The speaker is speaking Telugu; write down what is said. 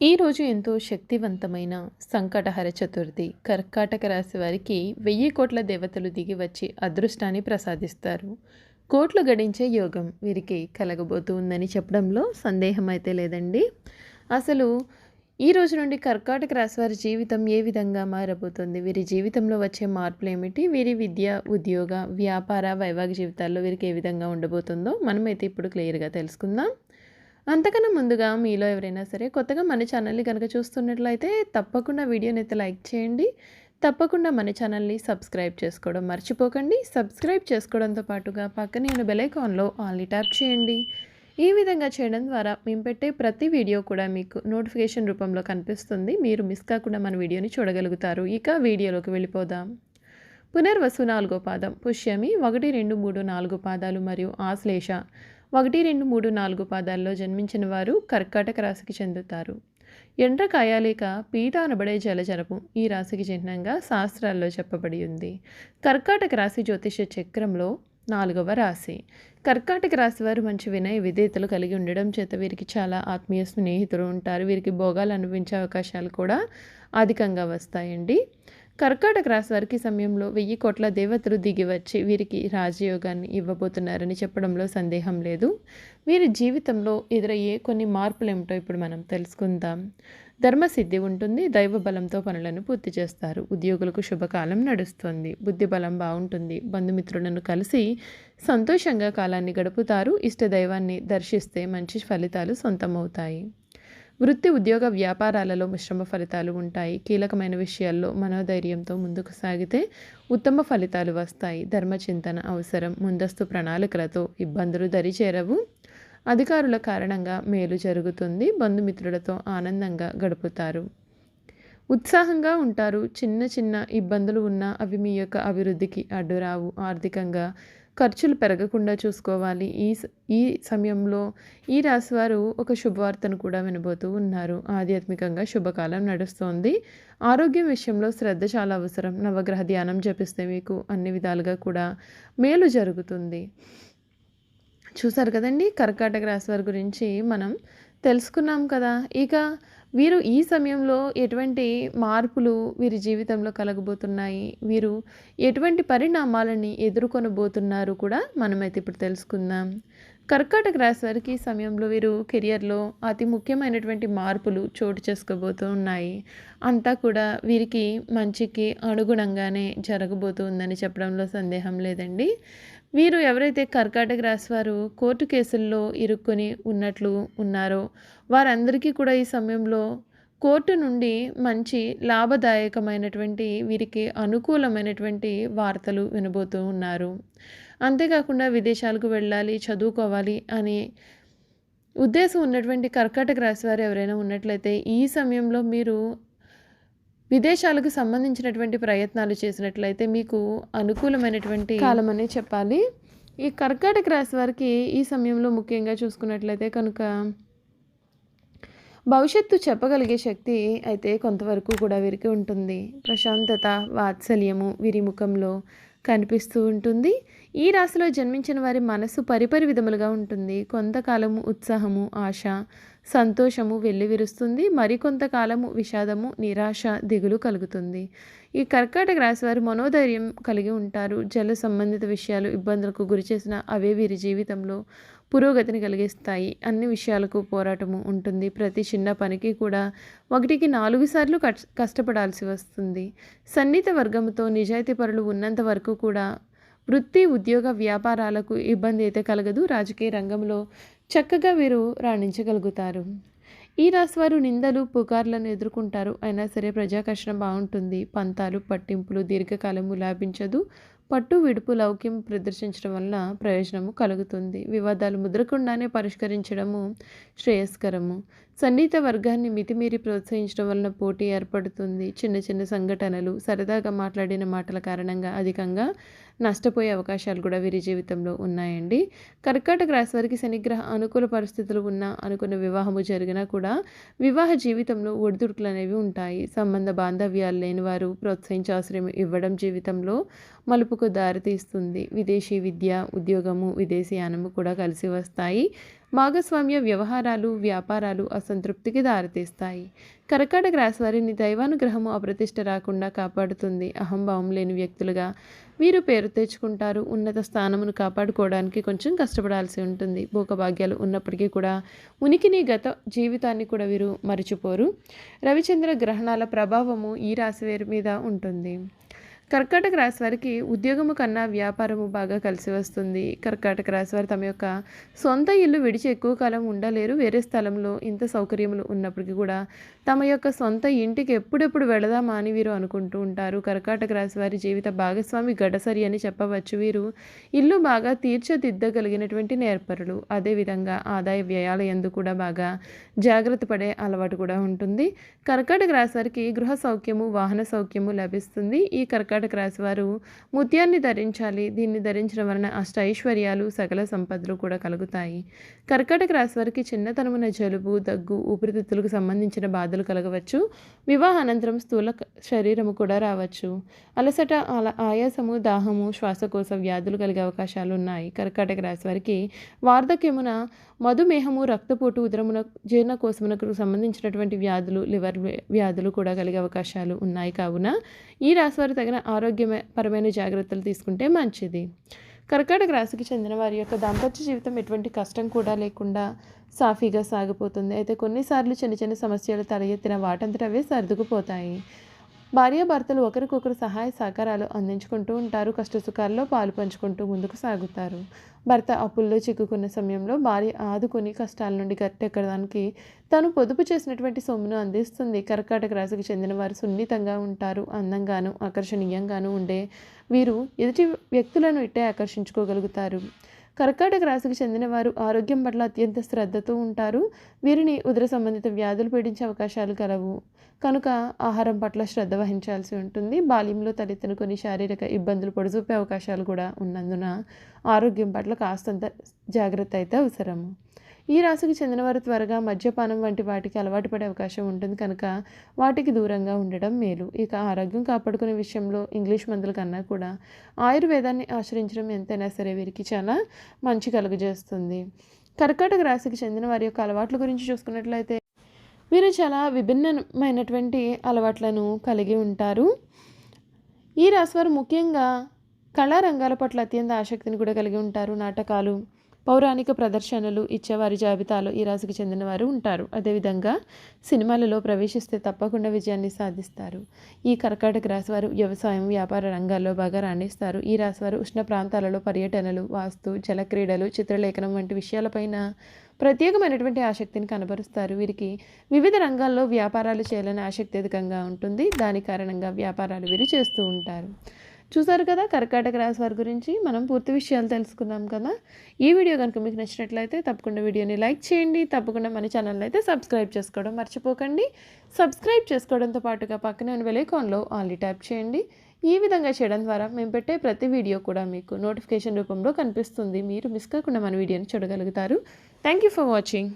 ఈరోజు ఎంతో శక్తివంతమైన సంకటహర చతుర్థి కర్కాటక రాశి వారికి వెయ్యి కోట్ల దేవతలు దిగి వచ్చి అదృష్టాన్ని ప్రసాదిస్తారు. కోట్లు గడించే యోగం వీరికి కలగబోతుందని చెప్పడంలో సందేహం అయితే లేదండి. అసలు ఈ రోజు నుండి కర్కాటక రాశి వారి జీవితం ఏ విధంగా మారబోతుంది? వీరి జీవితంలో వచ్చే మార్పులు ఏమిటి? వీరి విద్య ఉద్యోగ వ్యాపార వైవాహిక జీవితాల్లో వీరికి ఏ విధంగా ఉండబోతుందో మనమైతే ఇప్పుడు క్లియర్గా తెలుసుకుందాం. అంతకన్నా ముందుగా మీలో ఎవరైనా సరే కొత్తగా మన ఛానల్ని కనుక చూస్తున్నట్లయితే తప్పకుండా వీడియోని అయితే లైక్ చేయండి. తప్పకుండా మన ఛానల్ని సబ్స్క్రైబ్ చేసుకోవడం మర్చిపోకండి. సబ్స్క్రైబ్ చేసుకోవడంతో పాటుగా పక్కనే ఉన్న బెలైకాన్లో ఆల్ని ట్యాప్ చేయండి. ఈ విధంగా చేయడం ద్వారా మేము పెట్టే ప్రతి వీడియో కూడా మీకు నోటిఫికేషన్ రూపంలో కనిపిస్తుంది. మీరు మిస్ కాకుండా మన వీడియోని చూడగలుగుతారు. ఇక వీడియోలోకి వెళ్ళిపోదాం. పునర్వసు నాలుగో పాదం. పుష్యమి ఒకటి రెండు మూడు నాలుగు పాదాలు మరియు ఆశ్లేష. ఒకటి రెండు మూడు నాలుగు పాదాల్లో జన్మించిన వారు కర్కాటక రాశికి చెందుతారు. ఎండ్ర కాయాలేక పీట అనబడే జలజరపు ఈ రాశికి చిహ్నంగా శాస్త్రాల్లో చెప్పబడి ఉంది. కర్కాటక రాశి జ్యోతిష చక్రంలో నాలుగవ రాశి. కర్కాటక రాశి వారు మంచి వినయ విధేతలు కలిగి ఉండడం చేత వీరికి చాలా ఆత్మీయ స్నేహితులు ఉంటారు. వీరికి భోగాలు అనుభవించే అవకాశాలు కూడా అధికంగా వస్తాయండి. కర్కాటక రాశి వారికి సమయంలో వెయ్యి కోట్ల దేవతలు దిగి వచ్చి వీరికి రాజయోగాన్ని ఇవ్వబోతున్నారని చెప్పడంలో సందేహం లేదు. వీరి జీవితంలో ఎదురయ్యే కొన్ని మార్పులు ఏమిటో ఇప్పుడు మనం తెలుసుకుందాం. ధర్మసిద్ధి ఉంటుంది దైవ బలంతో పనులను పూర్తి చేస్తారు. ఉద్యోగులకు శుభకాలం నడుస్తుంది బుద్ధి బలం బాగుంటుంది బంధుమిత్రులను కలిసి సంతోషంగా కాలాన్ని గడుపుతారు. ఇష్ట దైవాన్ని దర్శిస్తే మంచి ఫలితాలు సొంతమవుతాయి. వృత్తి ఉద్యోగ వ్యాపారాలలో మిశ్రమ ఫలితాలు ఉంటాయి. కీలకమైన విషయాల్లో మనోధైర్యంతో ముందుకు సాగితే ఉత్తమ ఫలితాలు వస్తాయి. ధర్మచింతన అవసరం. ముందస్తు ప్రణాళికలతో ఇబ్బందులు దరిచేరవు. అధికారుల కారణంగా మేలు జరుగుతుంది. బంధుమిత్రులతో ఆనందంగా గడుపుతారు. ఉత్సాహంగా ఉంటారు. చిన్న చిన్న ఇబ్బందులు ఉన్నా అవి మీ యొక్క అభివృద్ధికి అడ్డురావు. ఆర్థికంగా ఖర్చులు పెరగకుండా చూసుకోవాలి. ఈ ఈ సమయంలో ఈ రాశివారు ఒక శుభవార్తను కూడా వినబోతూ ఉన్నారు. ఆధ్యాత్మికంగా శుభకాలం నడుస్తోంది. ఆరోగ్యం విషయంలో శ్రద్ధ చాలా అవసరం. నవగ్రహ ధ్యానం జపిస్తే మీకు అన్ని విధాలుగా కూడా మేలు జరుగుతుంది. చూసారు కదండి? కర్కాటక రాశి వారి గురించి మనం తెలుసుకున్నాం కదా. ఇక వీరు ఈ సమయంలో ఎటువంటి మార్పులు వీరి జీవితంలో కలగబోతున్నాయి? వీరు ఎటువంటి పరిణామాలని ఎదుర్కొనబోతున్నారు కూడా మనమైతే ఇప్పుడు తెలుసుకుందాం. కర్కాటక రాశి వారికి ఈ సమయంలో వీరు కెరియర్లో అతి ముఖ్యమైనటువంటి మార్పులు చోటు చేసుకోబోతూ ఉన్నాయి. అంతా కూడా వీరికి మంచికి అనుగుణంగానే జరగబోతుందని చెప్పడంలో సందేహం లేదండి. వీరు ఎవరైతే కర్కాటక రాశి వారు కోర్టు కేసుల్లో ఇరుక్కొని ఉన్నట్లు ఉన్నారో వారందరికీ కూడా ఈ సమయంలో కోర్టు నుండి మంచి లాభదాయకమైనటువంటి వీరికి అనుకూలమైనటువంటి వార్తలు వినబోతూ ఉన్నారు. అంతేకాకుండా విదేశాలకు వెళ్ళాలి చదువుకోవాలి అని ఉద్దేశం ఉన్నటువంటి కర్కాటక రాశి వారు ఎవరైనా ఉన్నట్లయితే ఈ సమయంలో మీరు విదేశాలకు సంబంధించినటువంటి ప్రయత్నాలు చేసినట్లయితే మీకు అనుకూలమైనటువంటి కాలం అనే చెప్పాలి. ఈ కర్కాటక రాశి వారికి ఈ సమయంలో ముఖ్యంగా చూసుకున్నట్లయితే కనుక భవిష్యత్తు చెప్పగలిగే శక్తి అయితే కొంతవరకు కూడా వీరికి ఉంటుంది. ప్రశాంతత వాత్సల్యము వీరి ముఖంలో కనిపిస్తూ ఉంటుంది. ఈ రాశిలో జన్మించిన వారి మనసు పరిపరి విధములుగా ఉంటుంది. కొంతకాలము ఉత్సాహము ఆశ సంతోషము వెల్లివిరుస్తుంది. మరికొంతకాలము విషాదము నిరాశ దిగులు కలుగుతుంది. ఈ కర్కాటక రాశి వారు మనోధైర్యం కలిగి ఉంటారు. జల సంబంధిత విషయాలు ఇబ్బందులకు గురి చేసిన అవే వీరి జీవితంలో పురోగతిని కలిగిస్తాయి. అన్ని విషయాలకు పోరాటము ఉంటుంది. ప్రతి చిన్న పనికి కూడా ఒకటికి నాలుగు సార్లు కష్టపడాల్సి వస్తుంది. సన్నిహిత వర్గంతో నిజాయితీ పరులు ఉన్నంత వరకు కూడా వృత్తి ఉద్యోగ వ్యాపారాలకు ఇబ్బంది అయితే కలగదు. రాజకీయ రంగంలో చక్కగా వీరు రాణించగలుగుతారు. ఈ రాశివారు నిందలు పుకార్లను ఎదుర్కొంటారు. అయినా సరే ప్రజాకర్షణ బాగుంటుంది. పంతాలు పట్టింపులు దీర్ఘకాలము లాభించదు. పట్టు విడుపు లౌక్యం ప్రదర్శించడం వల్ల ప్రయోజనము కలుగుతుంది. వివాదాలు ముద్రకుండానే పరిష్కరించడము శ్రేయస్కరము. సన్నిహిత వర్గాన్ని మితిమీరి ప్రోత్సహించడం వలన పోటీ ఏర్పడుతుంది. చిన్న చిన్న సంఘటనలు సరదాగా మాట్లాడిన మాటల కారణంగా అధికంగా నష్టపోయే అవకాశాలు కూడా వీరి జీవితంలో ఉన్నాయండి. కర్కాటక రాశి వారికి శనిగ్రహ అనుకూల పరిస్థితులు ఉన్నా అనుకున్న వివాహము జరిగినా కూడా వివాహ జీవితంలో ఒడిదుడుకులు అనేవి ఉంటాయి. సంబంధ బాంధవ్యాలు లేని వారు ప్రోత్సహించే అవసరం ఇవ్వడం జీవితంలో మలుపు మలుపుకు దారితీస్తుంది విదేశీ విద్య ఉద్యోగము విదేశీయానము కూడా కలిసి వస్తాయి. భాగస్వామ్య వ్యవహారాలు వ్యాపారాలు అసంతృప్తికి దారితీస్తాయి కర్కాటక రాశి వారిని దైవానుగ్రహము అప్రతిష్ట రాకుండా కాపాడుతుంది. అహంభావం లేని వ్యక్తులుగా వీరు పేరు తెచ్చుకుంటారు. ఉన్నత స్థానమును కాపాడుకోవడానికి కొంచెం కష్టపడాల్సి ఉంటుంది. భోగభాగ్యాలు ఉన్నప్పటికీ కూడా ఉనికిని గత జీవితాన్ని కూడా వీరు మరిచిపోరు. రవిచంద్ర గ్రహణాల ప్రభావము ఈ రాశి వేరు మీద ఉంటుంది. కర్కాటక రాశి వారికి ఉద్యోగము కన్నా వ్యాపారము బాగా కలిసి వస్తుంది. కర్కాటక రాశి వారు తమ యొక్క సొంత ఇల్లు విడిచి ఎక్కువ కాలం ఉండలేరు. వేరే స్థలంలో ఇంత సౌకర్యములు ఉన్నప్పటికీ కూడా తమ యొక్క సొంత ఇంటికి ఎప్పుడెప్పుడు వెళదామా అని వీరు అనుకుంటూ ఉంటారు. కర్కాటక రాశి వారి జీవిత భాగస్వామి గడసరి అని చెప్పవచ్చు. వీరు ఇల్లు బాగా తీర్చిదిద్దగలిగినటువంటి నేర్పరులు. అదేవిధంగా ఆదాయ వ్యయాల ఎందు కూడా బాగా జాగ్రత్త పడే అలవాటు కూడా ఉంటుంది. కర్కాటక రాశి వారికి గృహ సౌఖ్యము వాహన సౌఖ్యము లభిస్తుంది. ఈ కర్కాటక రాశి వారు ముత్యాన్ని ధరించాలి. దీన్ని ధరించడం వలన అష్ట ఐశ్వర్యాలు సకల సంపదలు కూడా కలుగుతాయి. కర్కాటక రాశి వారికి చిన్నతనమున జలుబు దగ్గు ఊపిరితిత్తులకు సంబంధించిన బాధలు కలగవచ్చు. వివాహ అనంతరం స్థూల శరీరము కూడా రావచ్చు. అలసట ఆయాసము దాహము శ్వాసకోశ వ్యాధులు కలిగే అవకాశాలు ఉన్నాయి. కర్కాటక రాశి వారికి వార్ధక్యమున మధుమేహము రక్తపోటు ఉదరమున జీర్ణకోశమునకు సంబంధించినటువంటి వ్యాధులు లివర్ వ్యాధులు కూడా కలిగే అవకాశాలు ఉన్నాయి. కావున ఈ రాశివారు తగిన ఆరోగ్యపరమైన జాగ్రత్తలు తీసుకుంటే మంచిది. కర్కాటక రాశికి చెందిన వారి యొక్క దాంపత్య జీవితం ఎటువంటి కష్టం కూడా లేకుండా సాఫీగా సాగిపోతుంది. అయితే కొన్నిసార్లు చిన్న చిన్న సమస్యలు తలెత్తిన వాటంతట అవే సర్దుకుపోతాయి. భార్యాభర్తలు ఒకరికొకరు సహాయ సహకారాలు అందించుకుంటూ ఉంటారు కష్టసుఖాల్లో పాలు పంచుకుంటూ ముందుకు సాగుతారు. భర్త అప్పుల్లో చిక్కుకున్న సమయంలో భార్య ఆదుకుని కష్టాల నుండి గట్టెక్కడానికి తను పొదుపు చేసినటువంటి సొమ్మును అందిస్తుంది. కర్కాటక రాశికి చెందిన వారు సున్నితంగా ఉంటారు. అందంగాను ఆకర్షణీయంగాను ఉండే వీరు ఎదుటి వ్యక్తులను ఇట్టే ఆకర్షించుకోగలుగుతారు. కర్కాటక రాశికి చెందిన వారు ఆరోగ్యం పట్ల అత్యంత శ్రద్ధతో ఉంటారు. వీరిని ఉదర సంబంధిత వ్యాధులు పీడించే అవకాశాలు కలవు. కనుక ఆహారం పట్ల శ్రద్ధ వహించాల్సి ఉంటుంది. బాల్యంలో తలెత్తిన కొన్ని శారీరక ఇబ్బందులు పొడిచూపే అవకాశాలు కూడా ఉన్నందున ఆరోగ్యం పట్ల కాస్తంత జాగ్రత్త అయితే అవసరము. ఈ రాశికి చెందినవారు త్వరగా మద్యపానం వంటి వాటికి అలవాటు పడే అవకాశం ఉంటుంది కనుక వాటికి దూరంగా ఉండడం మేలు. ఇక ఆరోగ్యం కాపాడుకునే విషయంలో ఇంగ్లీష్ మందుల కన్నా కూడా ఆయుర్వేదాన్ని ఆశ్రయించడం ఎంతైనా సరే వీరికి చాలా మంచి కలుగజేస్తుంది. కర్కాటక రాశికి చెందిన వారి యొక్క అలవాట్ల గురించి చూసుకున్నట్లయితే వీరు చాలా విభిన్నమైనటువంటి అలవాట్లను కలిగి ఉంటారు. ఈ రాశివారు ముఖ్యంగా కళారంగాల పట్ల అత్యంత ఆసక్తిని కూడా కలిగి ఉంటారు. నాటకాలు పౌరాణిక ప్రదర్శనలు ఇచ్చేవారి జాబితాలో ఈ రాశికి చెందిన వారు ఉంటారు. అదేవిధంగా సినిమాలలో ప్రవేశిస్తే తప్పకుండా విజయాన్ని సాధిస్తారు. ఈ కర్కాటక రాశి వారు వ్యవసాయం వ్యాపార రంగాల్లో బాగా రాణిస్తారు. ఈ రాశి వారు ఉష్ణ ప్రాంతాలలో పర్యటనలు వాస్తు జలక్రీడలు చిత్రలేఖనం వంటి విషయాలపైన ప్రత్యేకమైనటువంటి ఆసక్తిని కనబరుస్తారు. వీరికి వివిధ రంగాల్లో వ్యాపారాలు చేయాలని ఆసక్తి అధికంగా ఉంటుంది. దాని కారణంగా వ్యాపారాలు వీరు చేస్తూ ఉంటారు. చూసారు కదా కర్కాటక రాశి వారి గురించి? మనం పూర్తి విషయాలు తెలుసుకున్నాం కదా. ఈ వీడియో కనుక మీకు నచ్చినట్లయితే తప్పకుండా వీడియోని లైక్ చేయండి. తప్పకుండా మన ఛానల్ అయితే సబ్స్క్రైబ్ చేసుకోవడం మర్చిపోకండి. సబ్స్క్రైబ్ చేసుకోవడంతో పాటుగా పక్కనే ఉన్న వెలేకాన్లో ఆన్లీ ట్యాప్ చేయండి. ఈ విధంగా చేయడం ద్వారా మేము పెట్టే ప్రతి వీడియో కూడా మీకు నోటిఫికేషన్ రూపంలో కనిపిస్తుంది. మీరు మిస్ కాకుండా మన వీడియోని చూడగలుగుతారు. Thank you for watching.